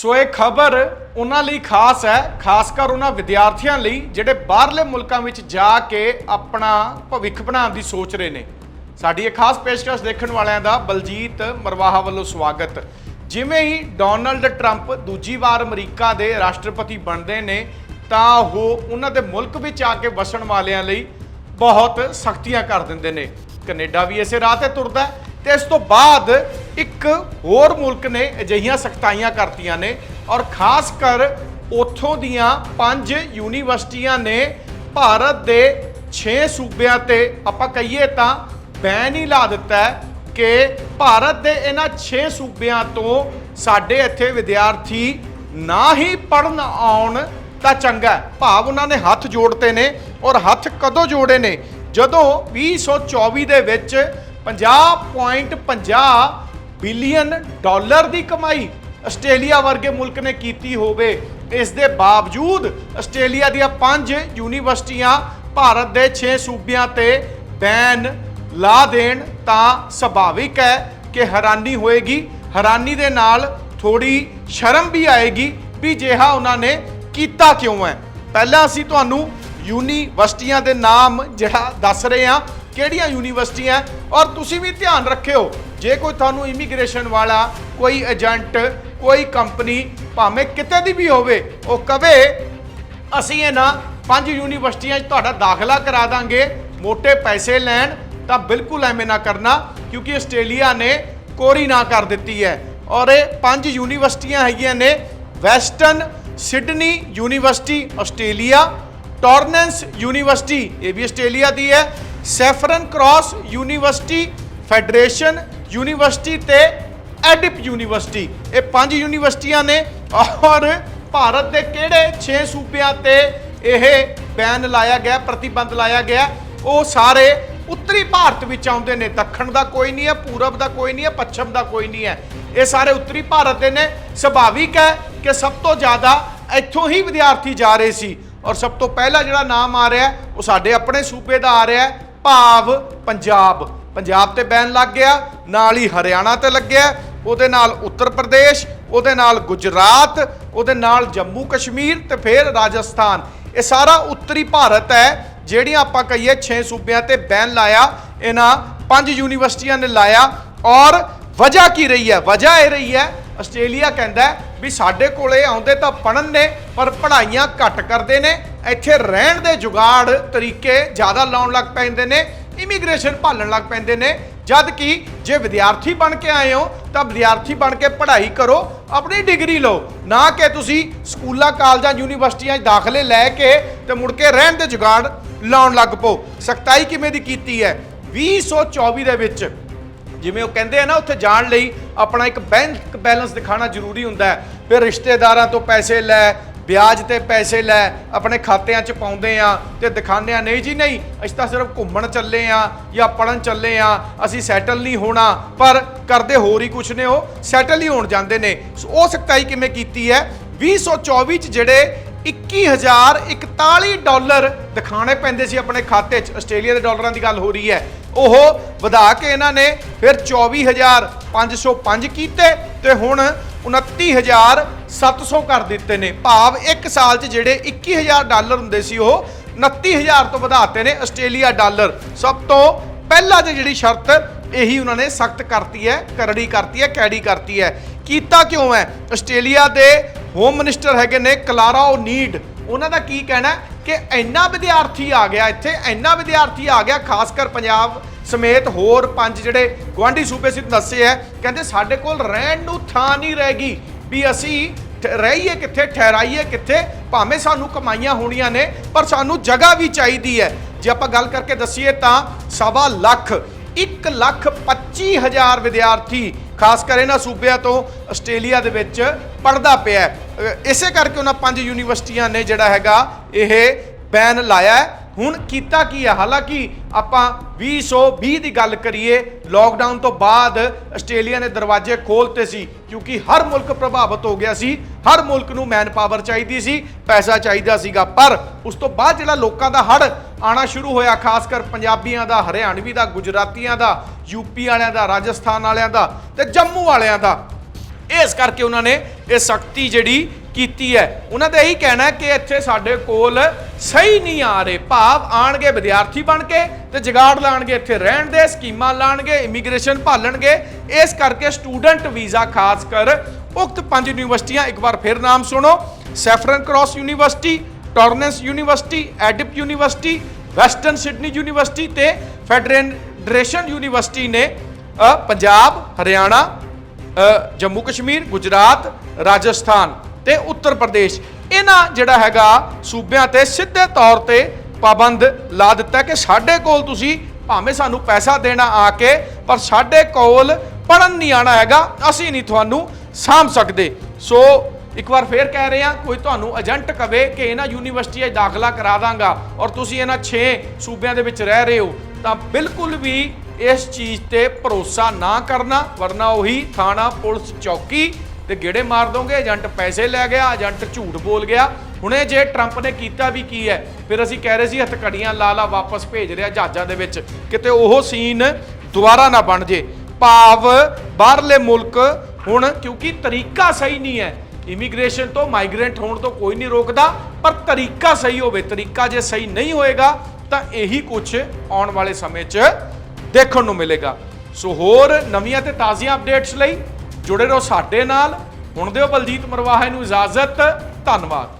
ਸੋ ਇਹ ਖਬਰ ਉਹਨਾਂ ਲਈ ਖਾਸ ਹੈ, ਖਾਸ ਕਰ ਉਹਨਾਂ ਵਿਦਿਆਰਥੀਆਂ ਲਈ ਜਿਹੜੇ ਬਾਹਰਲੇ ਮੁਲਕਾਂ ਵਿੱਚ ਜਾ ਕੇ ਆਪਣਾ ਭਵਿੱਖ ਬਣਾਉਣ ਦੀ ਸੋਚ ਰਹੇ ਨੇ। ਸਾਡੀ ਇਹ ਖਾਸ ਪੇਸ਼ਕਸ਼ ਦੇਖਣ ਵਾਲਿਆਂ ਦਾ ਬਲਜੀਤ ਮਰਵਾਹਾ ਵੱਲੋਂ ਸਵਾਗਤ। ਜਿਵੇਂ ਹੀ ਡੋਨਲਡ ਟਰੰਪ ਦੂਜੀ ਵਾਰ ਅਮਰੀਕਾ ਦੇ ਰਾਸ਼ਟਰਪਤੀ ਬਣਦੇ ਨੇ, ਤਾਂ ਉਹ ਉਹਨਾਂ ਦੇ ਮੁਲਕ ਵਿੱਚ ਆ ਕੇ ਵਸਣ ਵਾਲਿਆਂ ਲਈ ਬਹੁਤ ਸਖਤੀਆਂ ਕਰ ਦਿੰਦੇ ਨੇ। ਕੈਨੇਡਾ ਵੀ ਇਸੇ ਰਾਹ ਤੇ ਤੁਰਦਾ ਹੈ ਤੇ ਇਸ ਤੋਂ ਬਾਅਦ ਇੱਕ ਹੋਰ ਮੁਲਕ ਨੇ ਅਜਿਹੀਆਂ ਸਖਤਾਈਆਂ ਕਰਤੀਆਂ ਨੇ ਔਰ ਖਾਸ ਕਰ ਉਥੋਂ ਦੀਆਂ ਪੰਜ ਯੂਨੀਵਰਸਿਟੀਆਂ ਨੇ ਭਾਰਤ ਦੇ 6 ਸੂਬਿਆਂ ਤੇ ਆਪਾਂ ਕਹੀਏ ਤਾਂ ਬੈਨ ਹੀ ਲਾ ਦਿੱਤਾ ਕਿ ਭਾਰਤ ਦੇ ਇਹਨਾਂ 6 ਸੂਬਿਆਂ ਤੋਂ ਸਾਡੇ ਇੱਥੇ ਵਿਦਿਆਰਥੀ ਨਾ ਹੀ ਪੜਨ ਆਉਣ ਤਾਂ ਚੰਗਾ ਭਾਵ ਉਹਨਾਂ ਨੇ ਹੱਥ ਜੋੜਤੇ ਨੇ ਔਰ ਹੱਥ ਕਦੋਂ ਜੋੜੇ ਨੇ? ਜਦੋਂ 2024 ਦੇ ਵਿੱਚ 50.50 ਬਿਲੀਅਨ ਡਾਲਰ ਦੀ ਕਮਾਈ ਆਸਟ੍ਰੇਲੀਆ ਵਰਗੇ ਮੁਲਕ ਨੇ ਕੀਤੀ ਹੋਵੇ। ਇਸ ਦੇ ਬਾਵਜੂਦ ਆਸਟ੍ਰੇਲੀਆ ਦੀਆਂ ਪੰਜ ਯੂਨੀਵਰਸਿਟੀਆਂ ਭਾਰਤ ਦੇ 6 ਸੂਬਿਆਂ ਤੇ ਬੈਨ ਲਾ ਦੇਣ ਤਾਂ ਸੁਭਾਵਿਕ ਹੈ ਕਿ ਹੈਰਾਨੀ ਹੋਏਗੀ। ਹੈਰਾਨੀ ਦੇ ਨਾਲ ਥੋੜੀ ਸ਼ਰਮ ਵੀ ਆਏਗੀ ਵੀ ਜਿਹਾ ਉਹਨਾਂ ਨੇ ਕੀਤਾ ਕਿਉਂ ਹੈ। ਪਹਿਲਾਂ ਅਸੀਂ ਤੁਹਾਨੂੰ ਯੂਨੀਵਰਸਿਟੀਆਂ ਦੇ ਨਾਮ ਜਿਹੜਾ ਦੱਸ ਰਹੇ ਹਾਂ ਕਿਹੜੀਆਂ ਯੂਨੀਵਰਸਿਟੀਆਂ? ਔਰ ਤੁਸੀਂ ਵੀ ਧਿਆਨ ਰੱਖਿਓ, ਜੇ ਕੋਈ ਤੁਹਾਨੂੰ ਇਮੀਗ੍ਰੇਸ਼ਨ ਵਾਲਾ, ਕੋਈ ਏਜੰਟ, ਕੋਈ ਕੰਪਨੀ, ਭਾਵੇਂ ਕਿਤੇ ਦੀ ਵੀ ਹੋਵੇ, ਉਹ ਕਵੇ, ਅਸੀਂ ਇਹਨਾਂ ਪੰਜ ਯੂਨੀਵਰਸਿਟੀਆਂ 'ਚ ਤੁਹਾਡਾ ਦਾਖਲਾ ਕਰਾ ਦਾਂਗੇ, ਮੋٹے ਪੈਸੇ ਲੈਣ, ਤਾਂ ਬਿਲਕੁਲ ਐਵੇਂ ਨਾ ਕਰਨਾ, ਕਿਉਂਕਿ ਆਸਟ੍ਰੇਲੀਆ ਨੇ ਕੋਰੀ ਨਾ ਕਰ ਦਿੱਤੀ ਹੈ। ਔਰ ਇਹ ਪੰਜ ਯੂਨੀਵਰਸਿਟੀਆਂ ਹੈਗੀਆਂ ਨੇ, Western Sydney University Australia, Torrens University, ਇਹ ਵੀ ਆਸਟ੍ਰੇਲੀਆ ਦੀ ਹੈ Southern Cross University Federation University ਤੇ ਐਡਿਪ ਯੂਨੀਵਰਸਿਟੀ। ਇਹ ਪੰਜ ਯੂਨੀਵਰਸਿਟੀਆਂ ਨੇ ਔਰ ਭਾਰਤ ਦੇ ਕਿਹੜੇ 6 ਸੂਬਿਆਂ ਤੇ ਇਹ ਬੈਨ ਲਾਇਆ ਗਿਆ, ਪ੍ਰਤੀਬੰਧ ਲਾਇਆ ਗਿਆ। ਉਹ ਸਾਰੇ ਉੱਤਰੀ ਭਾਰਤ ਵਿੱਚ ਆਉਂਦੇ ਨੇ। ਦੱਖਣ ਦਾ ਕੋਈ ਨਹੀਂ ਹੈ, ਪੂਰਬ ਦਾ ਕੋਈ ਨਹੀਂ ਹੈ, ਪੱਛਮ ਦਾ ਕੋਈ ਨਹੀਂ ਹੈ। ਇਹ ਸਾਰੇ ਉੱਤਰੀ ਭਾਰਤ ਦੇ ਨੇ। ਸੁਭਾਵਿਕ ਹੈ ਕਿ ਸਭ ਤੋਂ ਜ਼ਿਆਦਾ ਇੱਥੋਂ ਹੀ ਵਿਦਿਆਰਥੀ ਜਾ ਰਹੇ ਸੀ। ਔਰ ਸਭ ਤੋਂ ਪਹਿਲਾ ਜਿਹੜਾ ਨਾਮ ਆ ਰਿਹਾ, ਉਹ ਸਾਡੇ ਆਪਣੇ ਸੂਬੇ ਦਾ ਆ ਰਿਹਾ। ਭਾਵ ਪੰਜਾਬ। ਪੰਜਾਬ ਤੇ ਬੈਨ ਲੱਗ ਗਿਆ, ਨਾਲ ਹੀ ਹਰਿਆਣਾ ਤੇ ਲੱਗਿਆ। ਉਹਦੇ ਨਾਲ ਉੱਤਰ ਪ੍ਰਦੇਸ਼, ਉਹਦੇ ਨਾਲ ਗੁਜਰਾਤ, ਉਹਦੇ ਨਾਲ ਜੰਮੂ ਕਸ਼ਮੀਰ ਤੇ ਫਿਰ ਰਾਜਸਥਾਨ। ਇਹ ਸਾਰਾ ਉੱਤਰੀ ਭਾਰਤ ਹੈ, ਜਿਹੜੀਆਂ ਆਪਾਂ ਕਹੀਏ 6 ਸੂਬਿਆਂ ਤੇ ਬੈਨ ਲਾਇਆ, ਇਹਨਾਂ ਪੰਜ ਯੂਨੀਵਰਸਿਟੀਆਂ ਨੇ ਲਾਇਆ। ਔਰ ਵਜ੍ਹਾ ਕੀ ਰਹੀ ਹੈ? ਵਜ੍ਹਾ ਇਹ ਰਹੀ ਹੈ, ਆਸਟ੍ਰੇਲੀਆ ਕਹਿੰਦਾ ਵੀ ਸਾਡੇ ਕੋਲੇ ਆਉਂਦੇ ਤਾਂ ਪੜਨ ਨੇ, ਪਰ ਪੜ੍ਹਾਈਆਂ ਘੱਟ ਕਰਦੇ ਨੇ। ਇੱਥੇ ਰਹਿਣ ਦੇ ਜੁਗਾੜ ਤਰੀਕੇ ਜ਼ਿਆਦਾ ਲਾਉਣ ਲੱਗ ਪੈਂਦੇ ਨੇ ਇਮੀਗ੍ਰੇਸ਼ਨ ਭਾਲਣ ਲੱਗ ਪੈਂਦੇ ਨੇ। ਜਦ ਕਿ ਜੇ ਵਿਦਿਆਰਥੀ ਬਣ ਕੇ ਆਏ ਹੋ, ਤਾਂ ਵਿਦਿਆਰਥੀ ਬਣ ਕੇ ਪੜ੍ਹਾਈ ਕਰੋ, ਆਪਣੀ ਡਿਗਰੀ ਲਓ। ਨਾ ਕਿ ਤੁਸੀਂ ਸਕੂਲਾਂ, ਕਾਲਜਾਂ, ਯੂਨੀਵਰਸਿਟੀਆਂ 'ਚ ਦਾਖਲੇ ਲੈ ਕੇ ਤੇ ਮੁੜ ਕੇ ਰਹਿਣ ਦੇ ਜੁਗਾੜ ਲਾਉਣ ਲੱਗ ਪਓ। ਸਖਤਾਈ ਕਿਵੇਂ ਦੀ ਕੀਤੀ ਹੈ? 2024 ਦੇ ਵਿੱਚ ਜਿਵੇਂ ਉਹ ਕਹਿੰਦੇ ਆ ਨਾ, ਉੱਥੇ ਜਾਣ ਲਈ ਆਪਣਾ ਇੱਕ ਬੈਂਕ ਬੈਲੈਂਸ ਦਿਖਾਣਾ ਜ਼ਰੂਰੀ ਹੁੰਦਾ ਹੈ। ਫਿਰ ਰਿਸ਼ਤੇਦਾਰਾਂ ਤੋਂ ਪੈਸੇ ਲੈ ਵਿਆਜ ਤੇ ਪੈਸੇ ਲੈ ਆਪਣੇ ਖਾਤਿਆਂ 'ਚ ਪਾਉਂਦੇ ਆ ਤੇ ਦਿਖਾਉਂਦੇ ਆ, ਨਹੀਂ ਜੀ, ਨਹੀਂ, ਅਸੀਂ ਤਾਂ ਸਿਰਫ ਘੁੰਮਣ ਚੱਲੇ ਆ ਜਾਂ ਪੜਨ ਚੱਲੇ ਆ, ਅਸੀਂ ਸੈਟਲ ਨਹੀਂ ਹੋਣਾ, ਪਰ ਕਰਦੇ ਹੋਰ ਹੀ ਕੁਛ ਨੇ ਉਹ ਸੈਟਲ ਹੀ ਹੋਣ ਜਾਂਦੇ ਨੇ। ਸੋ ਉਹ ਸਖਤਾਈ ਕਿਵੇਂ ਕੀਤੀ ਹੈ? 2024 ਚ ਜਿਹੜੇ 21041 ਡਾਲਰ ਦਿਖਾਣੇ ਪੈਂਦੇ ਸੀ ਆਪਣੇ ਖਾਤੇ 'ਚ, ਆਸਟ੍ਰੇਲੀਆ ਦੇ ਡਾਲਰਾਂ ਦੀ ਗੱਲ ਹੋ ਰਹੀ ਹੈ। ਉਹ ਵਧਾ ਕੇ ਇਹਨਾਂ ਨੇ ਫਿਰ 24505 ਕੀਤੇ ਤੇ ਹੁਣ 29700 ਕਰ ਦਿੱਤੇ ਨੇ। ਭਾਵ ਇੱਕ ਸਾਲ 'ਚ ਜਿਹੜੇ 21000 ਡਾਲਰ ਹੁੰਦੇ ਸੀ, ਉਹ 29000 ਤੋਂ ਵਧਾਤੇ ਨੇ ਆਸਟ੍ਰੇਲੀਆ ਡਾਲਰ। ਸਭ ਤੋਂ ਪਹਿਲਾਂ ਦੀ ਜਿਹੜੀ ਸ਼ਰਤ, ਇਹੀ ਉਹਨਾਂ ਨੇ ਸਖਤ ਕਰਤੀ ਹੈ, ਕਰੜੀ ਕਰਤੀ ਹੈ, ਕੈੜੀ ਕਰਤੀ ਹੈ। ਕੀਤਾ ਕਿਉਂ ਹੈ? ਆਸਟ੍ਰੇਲੀਆ ਦੇ ਹੋਮ ਮਿਨਿਸਟਰ ਹੈਗੇ ਨੇ ਕਲਾਰਾ ਓ ਨੀਡ ਉਹਨਾਂ ਦਾ ਕੀ ਕਹਿਣਾ ਕਿ ਇੰਨਾ ਵਿਦਿਆਰਥੀ ਆ ਗਿਆ ਇੱਥੇ, ਇੰਨਾ ਵਿਦਿਆਰਥੀ ਆ ਗਿਆ, ਖਾਸ ਕਰ ਪੰਜਾਬ ਸਮੇਤ ਹੋਰ ਪੰਜ ਜਿਹੜੇ ਗਵਾਂਢੀ ਸੂਬੇ ਸੀ ਦੱਸੇ ਹੈ। ਕਹਿੰਦੇ ਸਾਡੇ ਕੋਲ ਰਹਿਣ ਨੂੰ ਥਾਂ ਨਹੀਂ ਰਹੇਗੀ ਵੀ ਅਸੀਂ ਠ- ਰਹੀਏ ਕਿੱਥੇ, ਠਹਿਰਾਈਏ ਕਿੱਥੇ, ਭਾਵੇਂ ਸਾਨੂੰ ਕਮਾਈਆਂ ਹੋਣੀਆਂ ਨੇ, ਪਰ ਸਾਨੂੰ ਜਗ੍ਹਾ ਵੀ ਚਾਹੀਦੀ ਹੈ। ਜੇ ਆਪਾਂ ਗੱਲ ਕਰਕੇ ਦੱਸੀਏ ਤਾਂ ਸਵਾ ਲੱਖ 1 ਲੱਖ 25 ਹਜ਼ਾਰ ਵਿਦਿਆਰਥੀ, ਖਾਸ ਕਰ ਇਹਨਾਂ ਸੂਬਿਆਂ ਤੋਂ ਆਸਟ੍ਰੇਲੀਆ ਦੇ ਵਿੱਚ ਪੜਦਾ ਪਿਆ ਇਸੇ ਕਰਕੇ ਉਹਨਾਂ ਪੰਜ ਯੂਨੀਵਰਸਿਟੀਆਂ ਨੇ ਜਿਹੜਾ ਹੈਗਾ ਇਹ ਬੈਨ ਲਾਇਆ ਹੁਣ ਕੀਤਾ ਕੀ ਹੈ ਹਾਲਾਂਕਿ ਆਪਾਂ 2020 ਦੀ ਗੱਲ ਕਰੀਏ ਲੋਕਡਾਊਨ ਤੋਂ ਬਾਅਦ ਆਸਟ੍ਰੇਲੀਆ ਨੇ ਦਰਵਾਜ਼ੇ ਖੋਲਤੇ ਸੀ, ਕਿਉਂਕਿ ਹਰ ਮੁਲਕ ਪ੍ਰਭਾਵਿਤ ਹੋ ਗਿਆ ਸੀ, ਹਰ ਮੁਲਕ ਨੂੰ ਮੈਨ ਪਾਵਰ ਚਾਹੀਦੀ ਸੀ, ਪੈਸਾ ਚਾਹੀਦਾ ਸੀਗਾ, ਪਰ ਉਸ ਤੋਂ ਬਾਅਦ ਜਿਹੜਾ ਲੋਕਾਂ ਦਾ ਹੜ ਆਣਾ ਸ਼ੁਰੂ ਹੋਇਆ, ਖਾਸ ਕਰ ਪੰਜਾਬੀਆਂ ਦਾ, ਹਰਿਆਣਵੀ ਦਾ, ਗੁਜਰਾਤੀਆਂ ਦਾ ਯੂਪੀ ਵਾਲਿਆਂ ਦਾ, ਰਾਜਸਥਾਨ ਵਾਲਿਆਂ ਦਾ ਤੇ ਜੰਮੂ ਵਾਲਿਆਂ ਦਾ, ਇਸ ਕਰਕੇ ਉਹਨਾਂ ਨੇ ਇਹ ਸਖਤੀ ਜਿਹੜੀ ਕੀਤੀ ਹੈ। ਉਹਨਾਂ ਦਾ ਇਹੀ ਕਹਿਣਾ ਕਿ ਇੱਥੇ ਸਾਡੇ ਕੋਲ ਸਹੀ ਨਹੀਂ ਆ ਰਹੇ। ਭਾਵ ਆਣਗੇ ਵਿਦਿਆਰਥੀ ਬਣ ਕੇ ਤੇ ਜਗਾੜ ਲਾਣਗੇ, ਇੱਥੇ ਰਹਿਣ ਦੇ, ਸਕੀਮਾਂ ਲਾਣਗੇ, ਇਮੀਗ੍ਰੇਸ਼ਨ ਭਾਲਣਗੇ। ਇਸ ਕਰਕੇ ਸਟੂਡੈਂਟ ਵੀਜ਼ਾ ਖਾਸ ਕਰ ਉਕਤ ਪੰਜ ਯੂਨੀਵਰਸਿਟੀਆਂ, ਇੱਕ ਵਾਰ ਫਿਰ ਨਾਮ ਸੁਣੋ। Southern Cross University, Torrens University, Edith University, Western Sydney University ਤੇ ਫੈਡਰੇਸ਼ਨ ਯੂਨੀਵਰਸਿਟੀ ਨੇ ਪੰਜਾਬ, ਹਰਿਆਣਾ ਜੰਮੂ ਕਸ਼ਮੀਰ ਗੁਜਰਾਤ, ਰਾਜਸਥਾਨ। ਤੇ ਉੱਤਰ ਪ੍ਰਦੇਸ਼। ਇਹਨਾਂ ਜਿਹੜਾ ਹੈਗਾ ਸੂਬਿਆਂ ਤੇ ਸਿੱਧੇ ਤੌਰ ਤੇ ਪਾਬੰਦ ਲਾ ਦਿੱਤਾ ਕਿ ਸਾਡੇ ਕੋਲ ਤੁਸੀਂ ਭਾਵੇਂ ਸਾਨੂੰ ਪੈਸਾ ਦੇਣਾ ਆ ਕੇ, ਪਰ ਸਾਡੇ ਕੋਲ ਪੜਨ ਨਹੀਂ ਆਣਾ ਹੈਗਾ, ਅਸੀਂ ਨਹੀਂ ਤੁਹਾਨੂੰ ਸਾਂਭ ਸਕਦੇ। ਸੋ ਇੱਕ ਵਾਰ ਫੇਰ ਕਹਿ ਰਹੇ ਹਾਂ, ਕੋਈ ਤੁਹਾਨੂੰ ਏਜੰਟ ਕਵੇ ਕਿ ਇਹਨਾਂ ਯੂਨੀਵਰਸਿਟੀਆਂ 'ਚ ਦਾਖਲਾ ਕਰਾ ਦਾਂਗਾ ਔਰ ਤੁਸੀਂ ਇਹਨਾਂ 6 ਸੂਬਿਆਂ ਦੇ ਵਿੱਚ ਰਹਿ ਰਹੇ ਹੋ, ਤਾਂ ਬਿਲਕੁਲ ਵੀ ਇਸ ਚੀਜ਼ ਤੇ ਭਰੋਸਾ ਨਾ ਕਰਨਾ, ਵਰਨਾ ਉਹੀ ਥਾਣਾ, ਪੁਲਿਸ, ਚੌਕੀ ਤੇ ਗੇੜੇ ਮਾਰ ਦੋਗੇ, ਏਜੰਟ ਪੈਸੇ ਲੈ ਗਿਆ, ਏਜੰਟ ਝੂਠ ਬੋਲ ਗਿਆ। ਹੁਣੇ ਜੇ ਟਰੰਪ ਨੇ ਕੀਤਾ ਵੀ ਕੀ ਹੈ, ਫਿਰ ਅਸੀਂ ਕਹਿ ਰਹੇ ਸੀ ਹੱਥਕੜੀਆਂ ਲਾ ਲਾ ਵਾਪਸ ਭੇਜ ਰਿਹਾ ਜਹਾਜ਼ਾਂ ਦੇ ਵਿੱਚ, ਕਿਤੇ ਉਹ ਸੀਨ ਦੁਬਾਰਾ ਨਾ ਬਣ ਜੇ। ਭਾਵ ਬਾਹਰਲੇ ਮੁਲਕ ਹੁਣ, ਕਿਉਂਕਿ ਤਰੀਕਾ ਸਹੀ ਨਹੀਂ ਹੈ, ਇਮੀਗ੍ਰੇਸ਼ਨ ਤੋਂ ਮਾਈਗ੍ਰੈਂਟ ਹੋਣ ਤੋਂ ਕੋਈ ਨਹੀਂ ਰੋਕਦਾ, ਪਰ ਤਰੀਕਾ ਸਹੀ ਹੋਵੇ, ਤਰੀਕਾ ਜੇ ਸਹੀ ਨਹੀਂ ਹੋਏਗਾ, ਤਾਂ ਇਹੀ ਕੁਝ ਆਉਣ ਵਾਲੇ ਸਮੇਂ 'ਚ ਦੇਖਣ ਨੂੰ ਮਿਲੇਗਾ। ਸੋ ਹੋਰ ਨਵੀਆਂ ਤੇ ਤਾਜ਼ੀਆਂ ਅਪਡੇਟਸ ਲਈ ਜੁੜੇ ਰਹੋ ਸਾਡੇ ਨਾਲ। ਹੁਣ ਦਿਓ ਬਲਜੀਤ ਮਰਵਾਹਾ ਨੂੰ ਇਜਾਜ਼ਤ। ਧੰਨਵਾਦ।